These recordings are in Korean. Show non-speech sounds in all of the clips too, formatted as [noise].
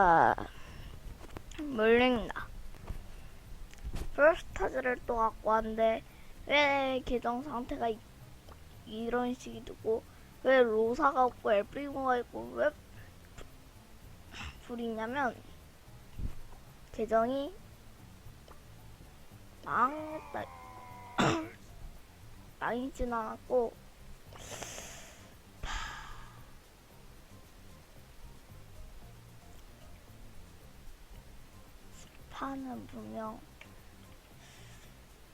아, 물린다. 프로스타즈를 또 갖고 왔는데 왜 계정 상태가 이, 이런 식이 되고 왜 로사가 없고 엘프리모가 있고 왜 불이냐면 계정이 망했다. [coughs] 망이진 않았고 파는 분명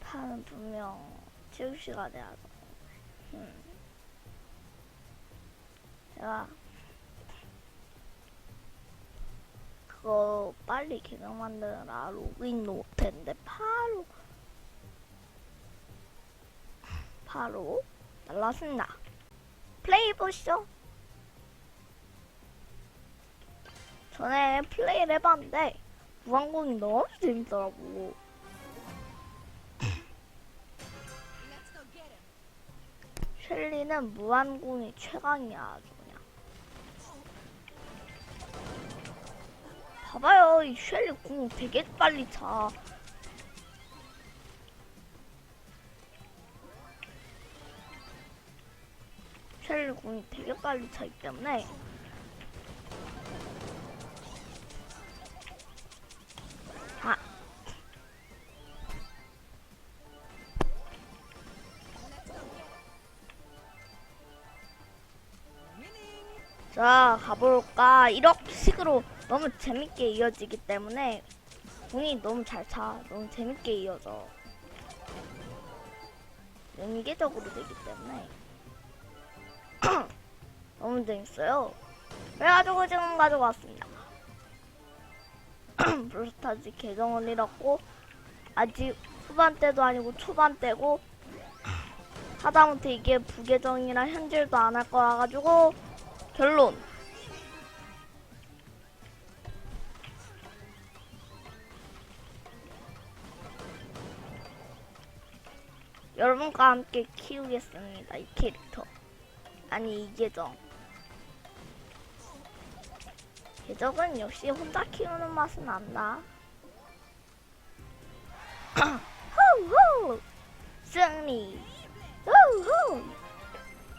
파는 분명 체육 시간에 하던 음. 제가 그거 빨리 계정 만드느라 로그인도 못했는데 바로 바로 날랐습니다. 플레이 보시죠. 전에 플레이를 해봤는데 무한공이 너무 재밌더라고. 셸리는 무한공이 최강이야 아주 그냥. 봐봐요 이 셸리 공 되게 빨리 차. 셸리 공이 되게 빨리 차기 때문에 자, 가볼까. 이런 식으로 너무 재밌게 이어지기 때문에 공이 너무 잘 차. 너무 재밌게 이어져. 연계적으로 되기 때문에 [clears throat] 너무 재밌어요. 그래가지고 지금 가져왔습니다. [clears throat] 브루스타즈 계정을 잃었고 아직 후반때도 아니고 초반때고 [clears throat] 하다못해 이게 부계정이라 현질도 안 할 거라 가지고 결론. 여러분과 함께 키우겠습니다 이 캐릭터. 아니 이 계정. 계정은 역시 혼자 키우는 맛은 난다 호호 [coughs] 승리! 호호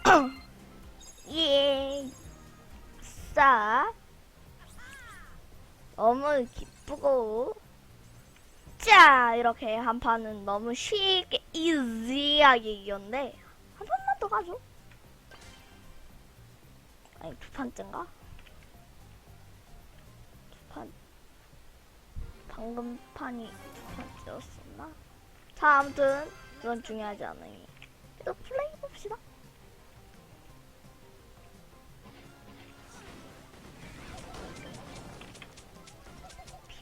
[coughs] 예 싸 너무 기쁘고. 자 이렇게 한 판은 너무 쉽게 이지하게 이겼는데 한 판만 더 가죠? 아니 두 판째인가? 두 판. 방금 판이 두 판째였었나? 자 아무튼 그건 중요하지 않으니 계속 플레이 봅시다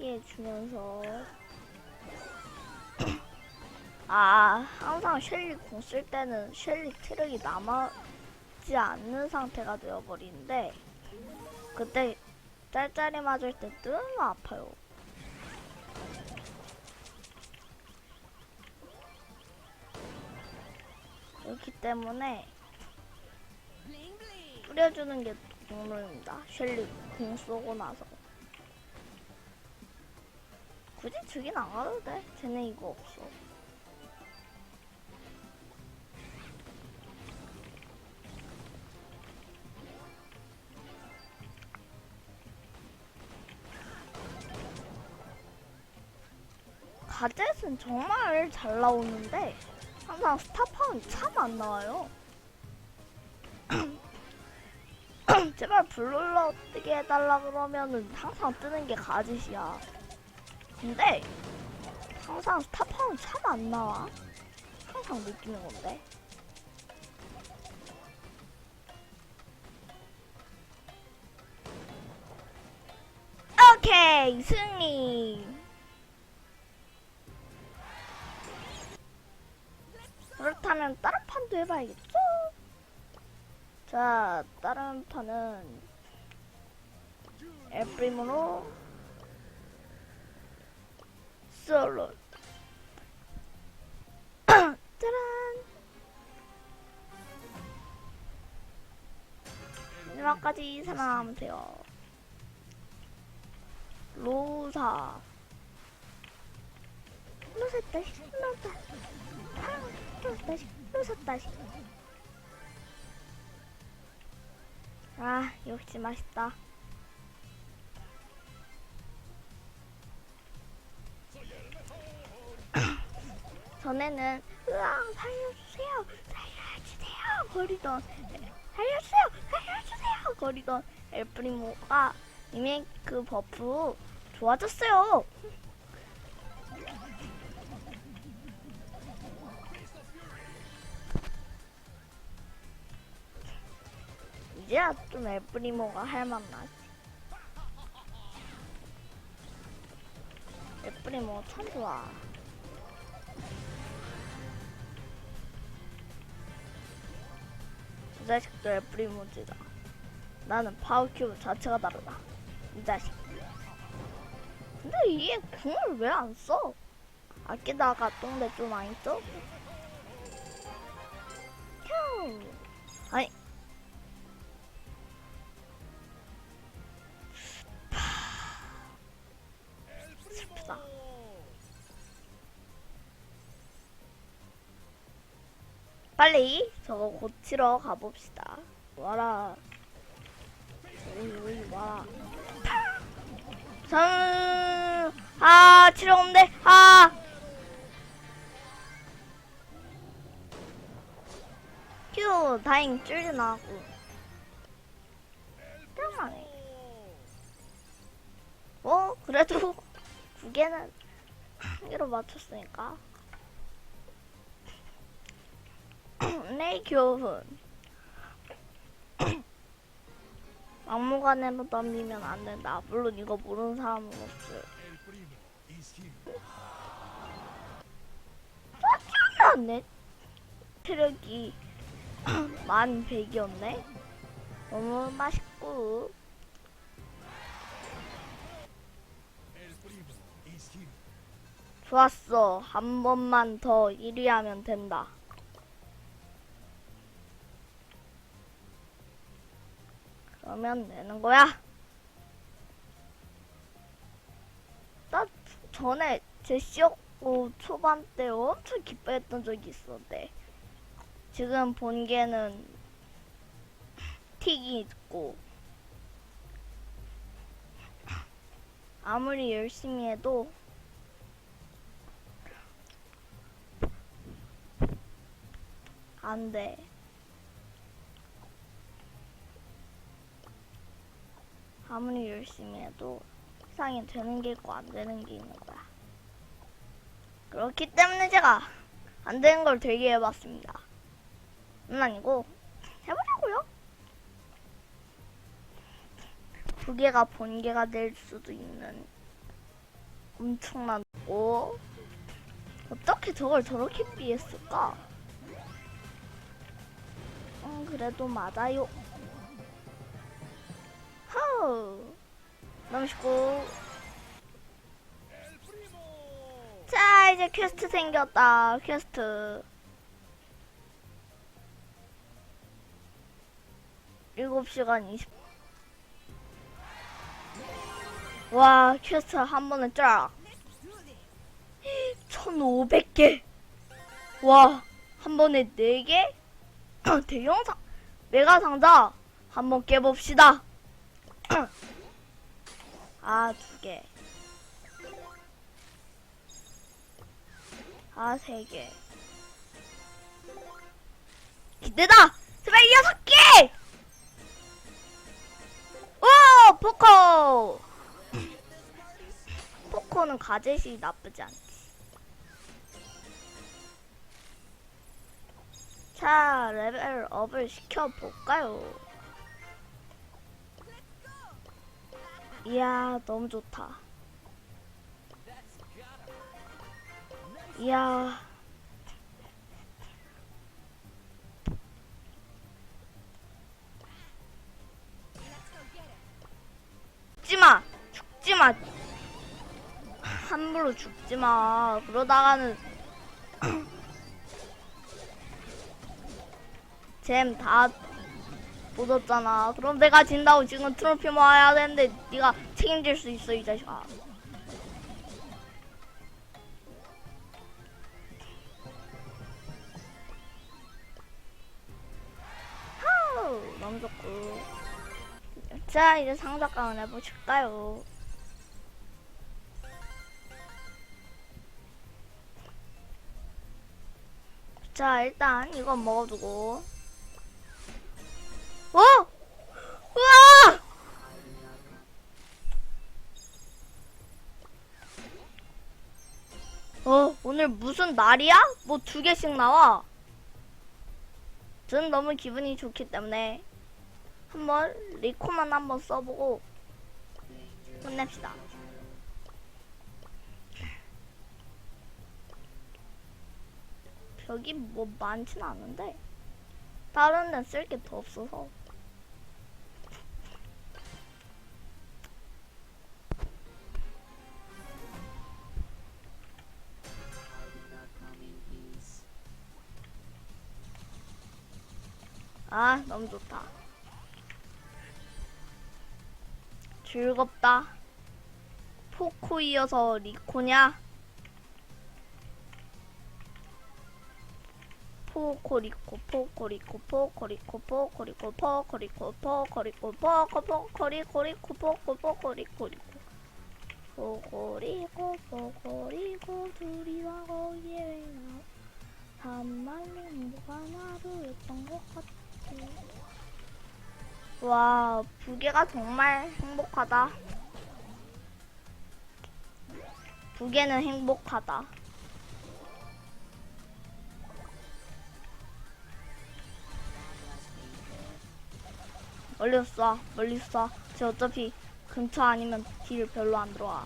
피해 주면서. 아 항상 셸리 공 쓸 때는 셸리 트럭이 남아지 않는 상태가 되어버리는데 그때 짤짤이 맞을 때 너무 아파요. 그렇기 때문에 뿌려주는 게 동물입니다. 셸리 공 쏘고 나서 굳이 주긴 안 가도 돼. 쟤네 이거 없어. 가젯은 정말 잘 나오는데 항상 스타파운 참안 나와요. [clears throat] 제발 블롤러 뜨게 해달라 그러면은 항상 뜨는 게 가젯이야. 근데 항상 스타파운 참안 나와. 항상 느끼는 건데. 오케이 승리. 그렇다면 다른 판도 해봐야겠죠? 자, 다른 판은 에프림으로 솔로 [coughs] 짜란 마지막까지 살아남으세요 부사. 루셨다시, 루다. 루셨다시, 루셨다시. 아, 역시 맛있다. 전에는 으아 살려주세요 살려주세요 거리던 살려주세요 살려주세요 거리던 엘프리모가 이미 그 버프 좋아졌어요. 이제야 좀 엘프리모가 할만하지 엘프리모 참 좋아 이 자식도 엘프리모지다 나는 파워큐브 자체가 다르다 이 자식 근데 이게 궁을 왜 안 써? 아끼다가 똥대 좀 많이 써? 휴 빨리 저거 고치러 가봅시다. 와라. 여기 와라. 전... 아 치료 없네 아. 휴 다행 쫄지 나고. 짱하네. 어? 그래도 [laughs] 두 개는 한 개로 맞췄으니까 내 교훈 [coughs] 막무가내로 덤비면 안 된다. 물론 이거 모르는 사람은 없어요. 내 체력이 [coughs] 만 100이었네? 너무 맛있고. 좋았어. 한 번만 더 1위 하면 된다. 그러면 되는 거야. 나 전에 제시였고 초반 때 엄청 기뻐했던 적이 있었는데 지금 본게는 틱이 있고 아무리 열심히 해도 안 돼. 아무리 열심히 해도 세상에 되는 게 있고 안 되는 게 있는 거야. 그렇기 때문에 제가 안 되는 걸 되게 해봤습니다. 은 아니고 해보자고요. 두 개가 본개가 될 수도 있는 엄청난 오 어떻게 저걸 저렇게 피했을까? 음, 그래도 맞아요. El primo. 자, 이제 퀘스트 생겼다. 퀘스트. 일곱 시간 20. 와, 퀘스트 한 번에 쫙. 1500개. 와, 한 번에 4개? [clears throat] 대형 상, 메가 상자 한번 깨봅시다. [clears throat] 아, 두 개. 아, 세 개. 기대다! 제발 여섯 개! 오! 포커! 포커는 가젯이 나쁘지 않지. 자, 레벨업을 시켜볼까요? 이야, 너무 좋다. 이야. 죽지마! 죽지마! 함부로 죽지마. 그러다가는 [clears throat] 잼다 못 얻잖아. 그럼 내가 진다고 지금 트로피 모아야 되는데 네가 책임질 수 있어 이 자식아. 하우 너무 좋고. 자 이제 상자 가운 해보실까요? 자 일단 이건 먹어두고 어, 오늘 무슨 날이야? 뭐 두 개씩 나와. 저는 너무 기분이 좋기 때문에 한번 리코만 한번 써보고 끝냅시다. 벽이 뭐 많진 않은데 다른 데는 쓸 게 더 없어서 아 너무 좋다 즐겁다 포코 이어서 리코냐 포코리코 포코리코 포코리코 포코리코 포코리코 포코리코 포코 포코리코리코 포코 포코리코리코 포코리코 포코리코 둘이서 거기에 한 말로 행복한 하루였던 것 같아 와 부계가 정말 행복하다. 부계는 행복하다. 멀리 쏴 멀리 쏴쟤 어차피 근처 아니면 딜 별로 안 들어와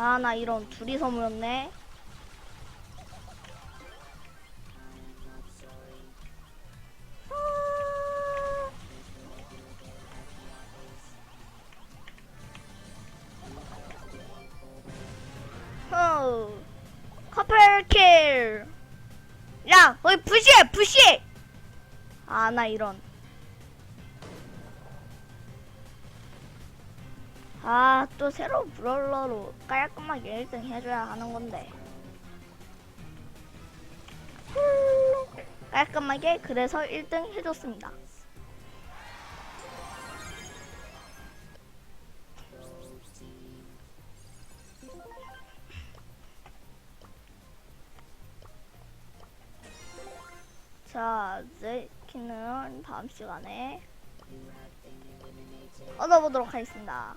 아 나 이런 둘이서 모였네. 후 커플킬. 야 거기 부시해 부시 아나 이런 아 또 새로운 브롤러로 깔끔하게 1등 해줘야 하는 건데 훌, 깔끔하게 그래서 1등 해줬습니다 자, 제키는 다음 시간에 얻어보도록 하겠습니다.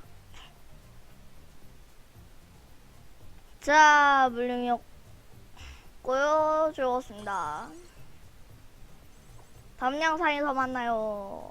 자, 물림이었고요. 즐거웠습니다. 다음 영상에서 만나요.